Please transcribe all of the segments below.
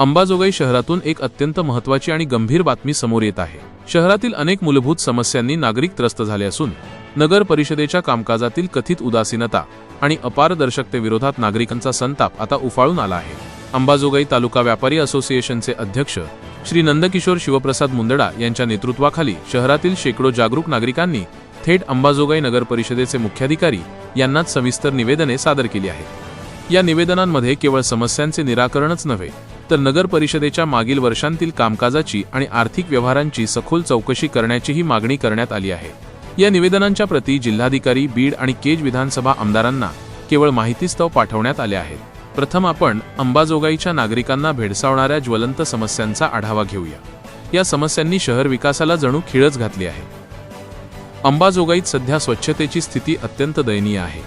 अंबाजोगाई शहरातून एक अत्यंत महत्त्वाची आणि गंभीर बातमी समोर येत आहे. शहरातील अनेक मूलभूत समस्यांनी नागरिक त्रस्त झाले असून नगर परिषदेच्या कामकाजातील कथित उदासीनता आणि अपारदर्शकतेविरोधात नागरिकांचा संताप आता उफाळून आला आहे. अंबाजोगाई तालुका व्यापारी असोसिएशनचे अध्यक्ष श्री नंदकिशोर शिवप्रसाद मुंदडा यांच्या नेतृत्वाखाली शहरातील शेकडो जागरूक नागरिकांनी थेट अंबाजोगाई नगर परिषदेचे मुख्याधिकारी यांनाच सविस्तर निवेदने सादर केली आहेत. या निवेदनांमध्ये केवळ समस्यांचे निराकरणच नव्हे तर नगर परिषदेच्या मागील वर्षांतील कामकाजाची आणि आर्थिक व्यवहारांची सखोल चौकशी करण्याचीही मागणी करण्यात आली आहे. या निवेदनांच्या प्रती जिल्हाधिकारी बीड आणि केज विधानसभा आमदारांना केवळ माहितीस्तव पाठवण्यात आले आहेत प्रथम आपण अंबाजोगाईच्या नागरिकांना भेडसावणाऱ्या ज्वलंत समस्यांचा आढावा घेऊया. या समस्यांनी शहर विकासाला जणू खिळच घातली आहे. अंबाजोगाईत सध्या स्वच्छतेची स्थिती अत्यंत दयनीय आहे.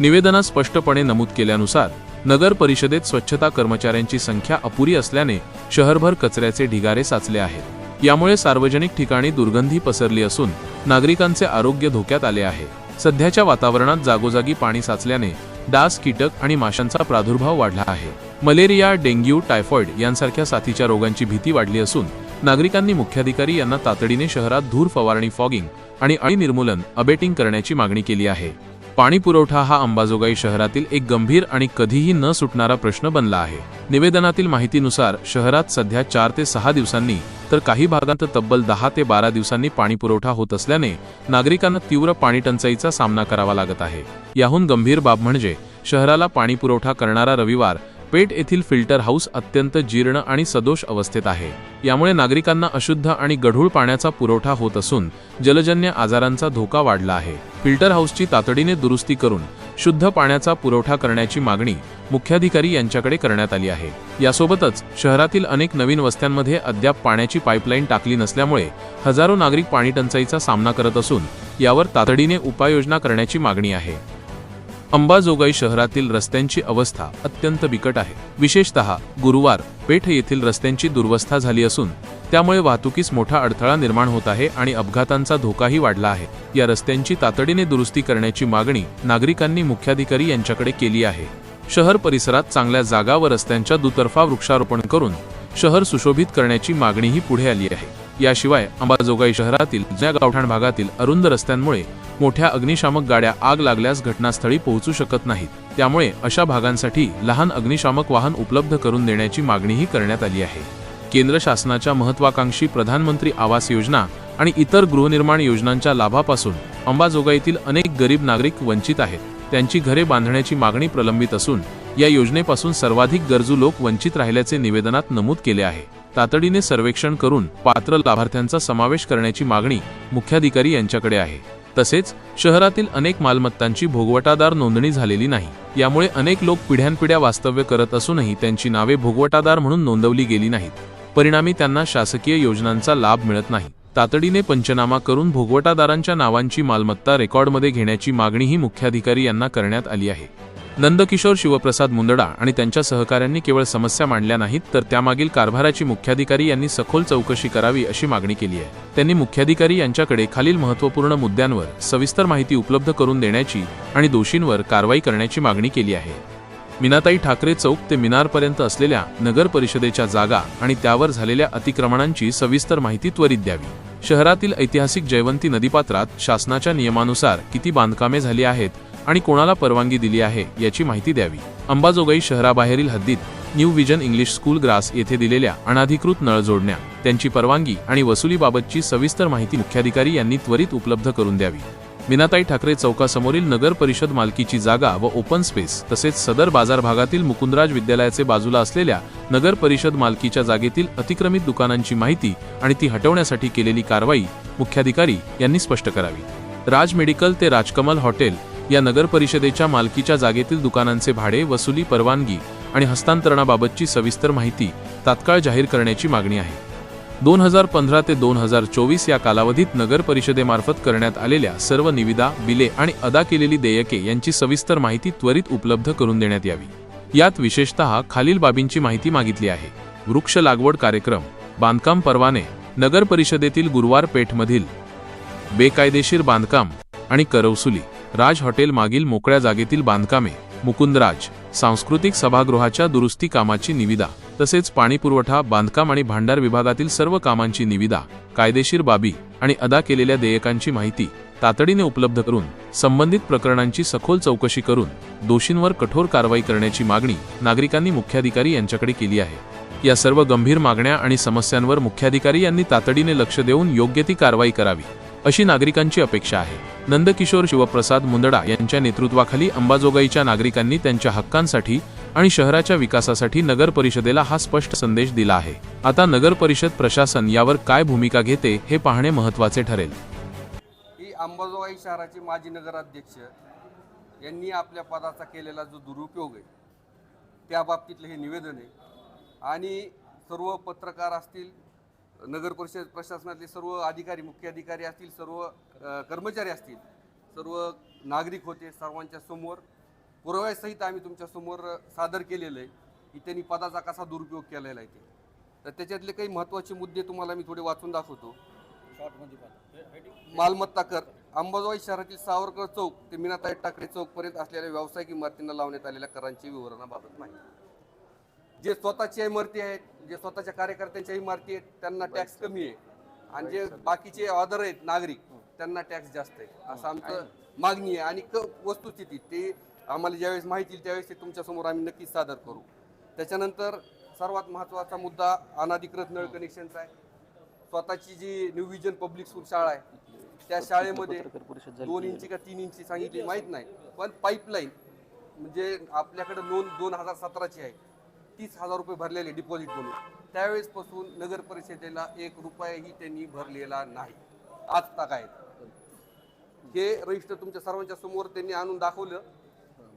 निवेदनात स्पष्टपणे नमूद केल्यानुसार नगर परिषदेत स्वच्छता कर्मचाऱ्यांची संख्या अपुरी असल्याने शहरभर कचऱ्याचे ढिगारे साचले आहेत. यामुळे सार्वजनिक ठिकाणी दुर्गंधी पसरली असून नागरिकांचे आरोग्य धोक्यात आले आहे. सध्याच्या वातावरणात जागोजागी पाणी साचल्याने डास कीटक आणि माशांचा प्रादुर्भाव वाढला आहे. मलेरिया डेंग्यू टायफॉइड यांसारख्या साथीच्या रोगांची भीती वाढली असून नागरिकांनी मुख्याधिकारी यांना तातडीने शहरात धूर फवारणी फॉगिंग आणि अळी निर्मूलन अबेटिंग करण्याची मागणी केली आहे. पाणी पुरवठा हा अंबाजोगाई शहरातील एक गंभीर आणि कधीही न सुटणारा प्रश्न बनला आहे. निवेदनातील माहितीनुसार शहरात सध्या चार ते सहा दिवसांनी तर काही भागांत तब्बल दहा ते बारा दिवसांनी पाणी पुरवठा होत असल्याने नागरिकांना तीव्र पाणी टंचाईचा सामना करावा लागत आहे. याहून गंभीर बाब म्हणजे शहराला पाणी पुरवठा करणारा रविवार पेट येथील फिल्टर हाऊस अत्यंत जीर्ण आणि सदोष अवस्थेत आहे. यामुळे नागरिकांना अशुद्ध आणि गढूळ पाण्याचा पुरवठा होत असून जलजन्य आजारांचा धोका वाढला आहे. फिल्टर हाऊसची तातडीने दुरुस्ती करून शुद्ध पाण्याचा पुरवठा करण्याची मागणी मुख्याधिकारी यांच्याकडे करण्यात आली आहे. यासोबतच शहरातील अनेक नवीन वस्त्यांमध्ये अद्याप पाण्याची पाईपलाईन टाकली नसल्यामुळे हजारो नागरिक पाणी टंचाईचा सामना करत असून यावर तातडीने उपाययोजना करण्याची मागणी आहे. अंबाजोगाई शहरातील रस्त्यांची अवस्था अत्यंत बिकट आहे. विशेषतः गुरुवार पेठ येथील रस्त्यांची दुर्वस्था झाली असून त्यामुळे वाहतुकीस मोठा अडथळा निर्माण होत आहे आणि अपघातांचा धोकाही वाढला आहे. या रस्त्यांची तातडीने दुरुस्ती करण्याची मागणी नागरिकांनी मुख्याधिकारी यांच्याकडे केली आहे. शहर परिसरात चांगल्या जागा व रस्त्यांच्या दुतर्फा वृक्षारोपण करून शहर सुशोभित करण्याची मागणीही पुढे आली आहे. याशिवाय अंबाजोगाई शहरातील जुन्या गावठाण भागातील अरुंद रस्त्यांमुळे मोठ्या अग्निशामक गाड्या आग लागल्यास घटनास्थळी पोहोचू शकत नाहीत. त्यामुळे अशा भागांसाठी लहान अग्निशामक वाहन उपलब्ध करून देण्याची मागणीही करण्यात आली आहे. केंद्र शासनाच्या महत्वाकांक्षी प्रधानमंत्री आवास योजना आणि इतर गृहनिर्माण योजनांच्या लाभापासून अंबाजोगाईतील अनेक गरीब नागरिक वंचित आहेत. त्यांची घरे बांधण्याची मागणी प्रलंबित असून या योजनेपासून सर्वाधिक गरजू लोक वंचित राहिल्याचे निवेदनात नमूद केले आहे. तातडीने सर्वेक्षण करून पात्र लाभार्थ्यांचा समावेश करण्याची मागणी मुख्याधिकारी यांच्याकडे आहे. तसेच शहरातील अनेक मालमत्तांची भोगवटादार नोंदणी झालेली नाही. यामुळे अनेक लोक पिढ्यानपिढ्या वास्तव्य करत असूनही त्यांची नावे भोगवटादार म्हणून नोंदवली गेली नाहीत. परिणामी त्यांना शासकीय योजनांचा लाभ मिळत नाही. तातडीने पंचनामा करून भोगवटादारांच्या नावांची मालमत्ता रेकॉर्डमध्ये घेण्याची मागणीही मुख्याधिकारी यांना करण्यात आली आहे. नंदकिशोर शिवप्रसाद मुंदडा आणि त्यांच्या सहकाऱ्यांनी केवळ समस्या मांडल्या नाहीत तर त्यामागील कारभाराची मुख्याधिकारी यांनी सखोल चौकशी करावी अशी मागणी केली आहे. त्यांनी मुख्याधिकारी यांच्याकडे खालील महत्त्वपूर्ण मुद्द्यांवर सविस्तर माहिती उपलब्ध करून देण्याची आणि दोषींवर कारवाई करण्याची मागणी केली आहे. मीनाताई ठाकरे चौक ते मिनारपर्यंत असलेल्या नगर परिषदेच्या जागा आणि त्यावर झालेल्या अतिक्रमणांची सविस्तर माहिती त्वरित द्यावी. शहरातील ऐतिहासिक जयवंती नदीपात्रात शासनाच्या नियमानुसार किती बांधकामे झाली आहेत आणि कोणाला परवानगी दिली आहे याची माहिती द्यावी. अंबाजोगाई शहराबाहेरील हद्दीत न्यू विजन इंग्लिश स्कूल ग्रास येथे दिलेल्या अनाधिकृत नळ जोडण्या त्यांची परवानगी आणि वसुलीबाबतची सविस्तर माहिती मुख्याधिकारी यांनी त्वरित उपलब्ध करून द्यावी. मीनाताई ठाकरे चौकासमोरील नगर परिषद मालकीची जागा व ओपन स्पेस तसेच सदर बाजार भागातील मुकुंदराज विद्यालयाचे बाजूला असलेल्या नगर परिषद मालकीच्या जागेतील अतिक्रमित दुकानांची माहिती आणि ती हटवण्यासाठी केलेली कारवाई मुख्याधिकारी यांनी स्पष्ट करावी. राज मेडिकल ते राजकमल हॉटेल या नगर परिषदेच्या मालकीच्या जागेतील दुकानांचे भाडे वसुली परवानगी आणि हस्तांतरणाबाबतची सविस्तर माहिती तात्काळ जाहीर करण्याची मागणी आहे. दोन हजार पंधरा ते दोन हजार चोवीस या कालावधीत नगर परिषदेमार्फत करण्यात आलेल्या सर्व निविदा बिले आणि अदा केलेली देयके यांची सविस्तर माहिती त्वरित उपलब्ध करून देण्यात यावी. यात विशेषतः खालील बाबींची माहिती मागितली आहे. वृक्ष लागवड कार्यक्रम बांधकाम परवाने नगर परिषदेतील गुरुवार पेठमधील बेकायदेशीर बांधकाम आणि करवसुली. राज हॉटेल मागील मोकळ्या जागेतील बांधकामे मुकुंदराज सांस्कृतिक सभागृहाच्या दुरुस्ती कामाची निविदा तसेच पाणीपुरवठा बांधकाम आणि भांडार विभागातील सर्व कामांची निविदा कायदेशीर बाबी आणि अदा केलेल्या देयकांची माहिती तातडीने उपलब्ध करून संबंधित प्रकरणांची सखोल चौकशी करून दोषींवर कठोर कारवाई करण्याची मागणी नागरिकांनी मुख्याधिकारी यांच्याकडे केली आहे. या सर्व गंभीर मागण्या आणि समस्यांवर मुख्याधिकारी यांनी तातडीने लक्ष देऊन योग्य ती कारवाई करावी. अशी नागरिकांची अपेक्षा आहे. नंदकिशोर शिवप्रसाद मुंदडा यांच्या नेतृत्वाखाली अंबाजोगाईच्या नागरिकांनी त्यांच्या हक्कांसाठी आणि शहराच्या विकासासाठी नगर परिषदेला हा स्पष्ट संदेश दिला आहे. आता नगर परिषद प्रशासन यावर काय भूमिका घेते हे पाहणे महत्त्वाचे ठरेल. ही अंबाजोगाई शहराचे माजी नगराध्यक्ष यांनी आपल्या पदाचा केलेला जो दुरुपयोग आहे त्या बाबतीतलं हे निवेदन आहे. आणि सर्व पत्रकार असतील नगर परिषद प्रशासनातले सर्व अधिकारी मुख्य अधिकारी असतील सर्व कर्मचारी असतील सर्व नागरिक होते सर्वांच्या समोर. पुराव्यासहित आम्ही तुमच्यासमोर सादर केलेलं आहे की त्यांनी पदाचा कसा दुरुपयोग केलेला आहे ते. तर त्याच्यातले काही महत्त्वाचे मुद्दे तुम्हाला मी थोडे वाचून दाखवतो. मालमत्ता कर. अंबाजोगाई शहरातील सावरकर चौक ते मीनाताई टाकरे चौक पर्यंत असलेल्या व्यावसायिक इमारतींना लावण्यात आलेल्या करांची विवरणाबाबत माहिती. जे स्वतःच्या इमारती आहेत जे स्वतःच्या कार्यकर्त्यांच्या इमारती आहेत त्यांना टॅक्स कमी आहे. आणि जे बाकीचे ऑदर आहेत नागरिक त्यांना टॅक्स जास्त आहे. असं आमचं मागणी आहे. आणि क वस्तुस्थिती ते आम्हाला ज्यावेळेस माहिती त्यावेळेस ते तुमच्यासमोर आम्ही नक्कीच सादर करू. त्याच्यानंतर सर्वात महत्त्वाचा मुद्दा अनाधिकृत नळ कनेक्शनचा आहे. स्वतःची जी न्यू विजन पब्लिक स्कूल शाळा आहे त्या शाळेमध्ये दोन इंची का तीन इंची सांगितली माहीत नाही. पण पाईपलाईन म्हणजे आपल्याकडे नोंद दोन हजार सतराची आहे. तीस हजार रुपये भरलेले डिपॉझिट म्हणून. त्यावेळेसपासून नगर परिषदेला एक रुपयाही त्यांनी भरलेला नाही. आज तक आहेत. हे रजिस्टर तुमच्या सर्वांच्या समोर त्यांनी आणून दाखवलं.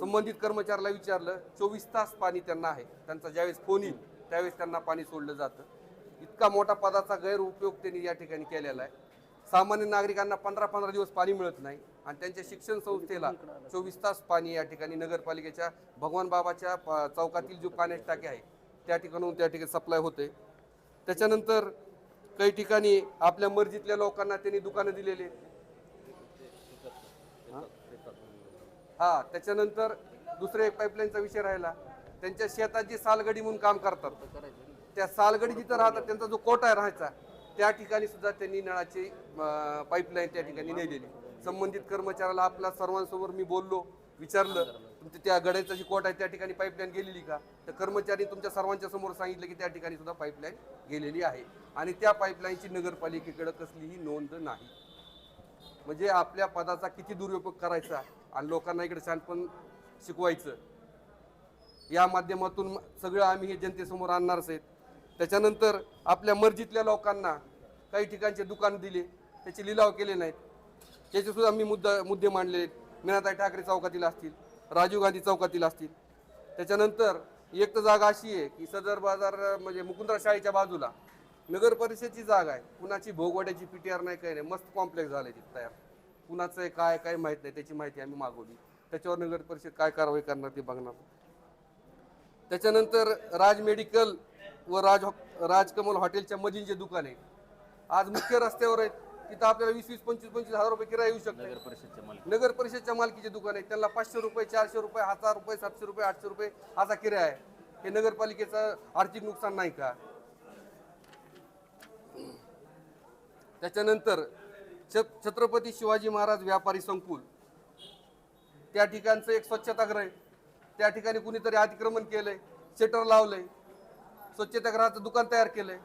संबंधित कर्मचाऱ्याला विचारलं चोवीस तास पाणी त्यांना आहे. त्यांचा ज्यावेळेस फोन येईल त्यावेळेस त्यांना पाणी सोडलं जातं. इतका मोठा पदाचा गैरउपयोग त्यांनी या ठिकाणी केलेला आहे. सामान्य नागरिकांना पंधरा पंधरा दिवस पाणी मिळत नाही. आणि त्यांच्या शिक्षण संस्थेला चोवीस तास पाणी या ठिकाणी नगरपालिकेच्या भगवान बाबाच्या प- चौकातील जो पाण्याची टाकी आहे त्या ठिकाणून त्या ठिकाणी सप्लाय होते. त्याच्यानंतर काही ठिकाणी आपल्या मर्जीतल्या लोकांना त्यांनी दुकानं दिलेली हा? त्याच्यानंतर दुसरे एक पाईपलाईनचा विषय राहिला. त्यांच्या शेतात जी सालगडी म्हणून काम करतात त्या सालगडी जिथं राहतात त्यांचा जो कोटा राहायचा त्या ठिकाणी सुद्धा त्यांनी नळाची पाईपलाईन त्या ठिकाणी नेलेली. संबंधित कर्मचाऱ्याला आपल्या सर्वांसमोर मी बोललो विचारलं तुमच्या त्या गड्याचा जी कोट आहे त्या ठिकाणी पाईपलाईन गेलेली का? तर कर्मचारी तुमच्या सर्वांच्या समोर सांगितलं की त्या ठिकाणी सुद्धा पाईपलाईन गेलेली आहे. आणि त्या पाईपलाईनची नगरपालिकेकडे कसलीही नोंद नाही. म्हणजे आपल्या पदाचा किती दुरुपयोग करायचा आणि लोकांना इकडे शानपण शिकवायचं या माध्यमातून सगळं आम्ही हे जनतेसमोर आणणारच आहेत. त्याच्यानंतर आपल्या मर्जीतल्या लोकांना काही ठिकाणचे दुकान दिले त्याचे लिलाव केले नाहीत. त्याचे सुद्धा मी मुद्दा मुद्दे मांडले. आहेत मीनाताई ठाकरे चौकातील असतील राजीव गांधी चौकातील असतील. त्याच्यानंतर एक तर जागा अशी आहे की सदर बाजार म्हणजे मुकुंदरा शाळेच्या बाजूला नगर परिषदची जागा आहे. कुणाची भोगवाड्याची आर नाही काही नाही. मस्त कॉम्प्लेक्स झाले तिथे तयार. कुणाचं आहे काय काय माहीत नाही. त्याची माहिती आम्ही मागवली. त्याच्यावर नगर परिषद काय कारवाई करणार ते बघणार. त्याच्यानंतर राज मेडिकल व राज राजकमल हॉटेलच्या मधील जे दुकान आहे आज मुख्य रस्त्यावर आहेत. तिथं आपल्याला वीस वीस पंचवीस पंचवीस हजार रुपये किराया येऊ शकतो नगर परिषदच्या मालकीचे. दुकान आहे त्यांना पाचशे रुपये चारशे रुपये हजार रुपये सातशे रुपये आठशे रुपये असा किराया आहे. हे नगरपालिकेचं आर्थिक नुकसान नाही का? त्याच्यानंतर छत्रपती शिवाजी महाराज व्यापारी संकुल. त्या ठिकाणचं एक स्वच्छतागृह आहे. त्या ठिकाणी कुणीतरी अतिक्रमण केलंय शटर लावलंय स्वच्छतागृहाचं दुकान तयार केलंय.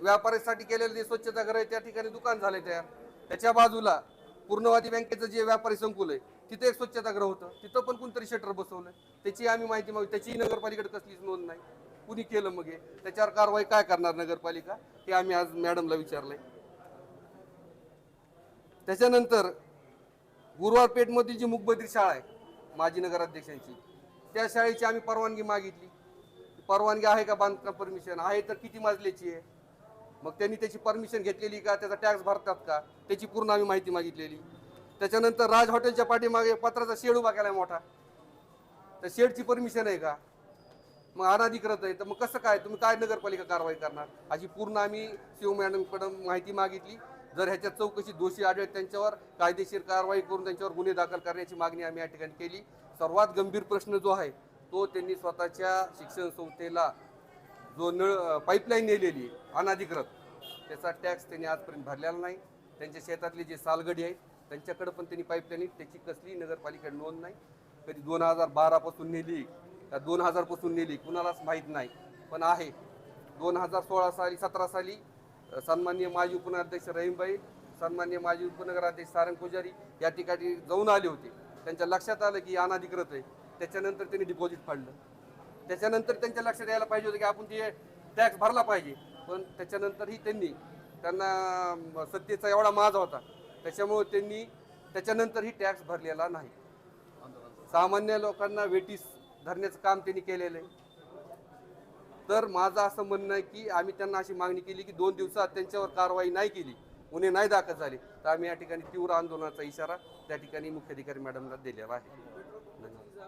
व्यापाऱ्यासाठी केलेलं जे घर आहे त्या ठिकाणी दुकान झालंय तयार त्याच्या बाजूला पूर्णवादी बँकेचं जे व्यापारी संकुल आहे तिथे एक स्वच्छतागृह होतं. तिथं पण कोणतरी शटर बसवलं त्याची आम्ही माहिती मागू. त्याचीही नगरपालिकेकडे कसलीच नोंद नाही. कुणी केलं मग हे? त्याच्यावर कारवाई काय करणार नगरपालिका? हे आम्ही आज मॅडमला विचारलंय. त्याच्यानंतर गुरुवार पेठमधील जी मुखबद्री शाळा आहे माजी नगराध्यक्षांची त्या शाळेची आम्ही परवानगी मागितली. परवानगी आहे का बांधकाम परमिशन आहे तर किती मजल्याची आहे? मग त्यांनी त्याची परमिशन घेतलेली का? त्याचा टॅक्स भरतात का? त्याची पूर्ण आम्ही माहिती मागितलेली. त्याच्यानंतर राज हॉटेलच्या पाठीमागे पत्राचा शेड उभा केलाय मोठा. त्या शेडची परमिशन आहे का? मग अनाधिकृत आहे. तर मग कसं काय? तुम्ही काय नगरपालिका कारवाई करणार? अशी पूर्ण आम्ही शिव मॅडमकडं माहिती मागितली. जर ह्याच्यात चौकशी दोषी आढळत त्यांच्यावर कायदेशीर कारवाई करून त्यांच्यावर गुन्हे दाखल करण्याची मागणी आम्ही या ठिकाणी केली. सर्वात गंभीर प्रश्न जो आहे तो त्यांनी स्वतःच्या शिक्षण संस्थेला जो नळ पाईपलाईन नेलेली अनाधिकृत त्याचा टॅक्स त्यांनी आजपर्यंत भरलेला नाही. त्यांच्या शेतातली जे सालगडी आहेत त्यांच्याकडे पण त्यांनी पाईपलाईन त्याची कसली नगरपालिकेकडे नोंद नाही. कधी दोन हजार बारापासून नेली का दोन हजारपासून नेली कुणालाच माहीत नाही. पण आहे. दोन हजार सोळा साली सतरा साली सन्मान्य सन्माननीय माजी उपनगराध्यक्ष रहीमबाई सन्मान्य माजी उपनगराध्यक्ष सारंग पुजारी या ठिकाणी जाऊन आले होते. त्यांच्या लक्षात आलं की अनाधिकृत आहे. त्याच्यानंतर त्यांनी डिपॉझिट फाडलं. त्याच्यानंतर त्यांच्या लक्षात यायला पाहिजे होतं की आपण ते टॅक्स भरला पाहिजे. पण त्याच्यानंतरही त्यांनी त्यांना सत्तेचा एवढा माझा होता. त्याच्यामुळे त्यांनी त्याच्यानंतरही टॅक्स भरलेला नाही. सामान्य लोकांना वेटीस धरण्याचं काम त्यांनी केलेलं आहे. तर माझं असं म्हणणं आहे की आम्ही त्यांना अशी मागणी केली की दोन दिवसात त्यांच्यावर कारवाई नाही केली गुन्हे नाही दाखल झाले तर आम्ही या ठिकाणी तीव्र आंदोलनाचा इशारा त्या ठिकाणी मुख्याधिकारी मॅडमला दिलेला आहे.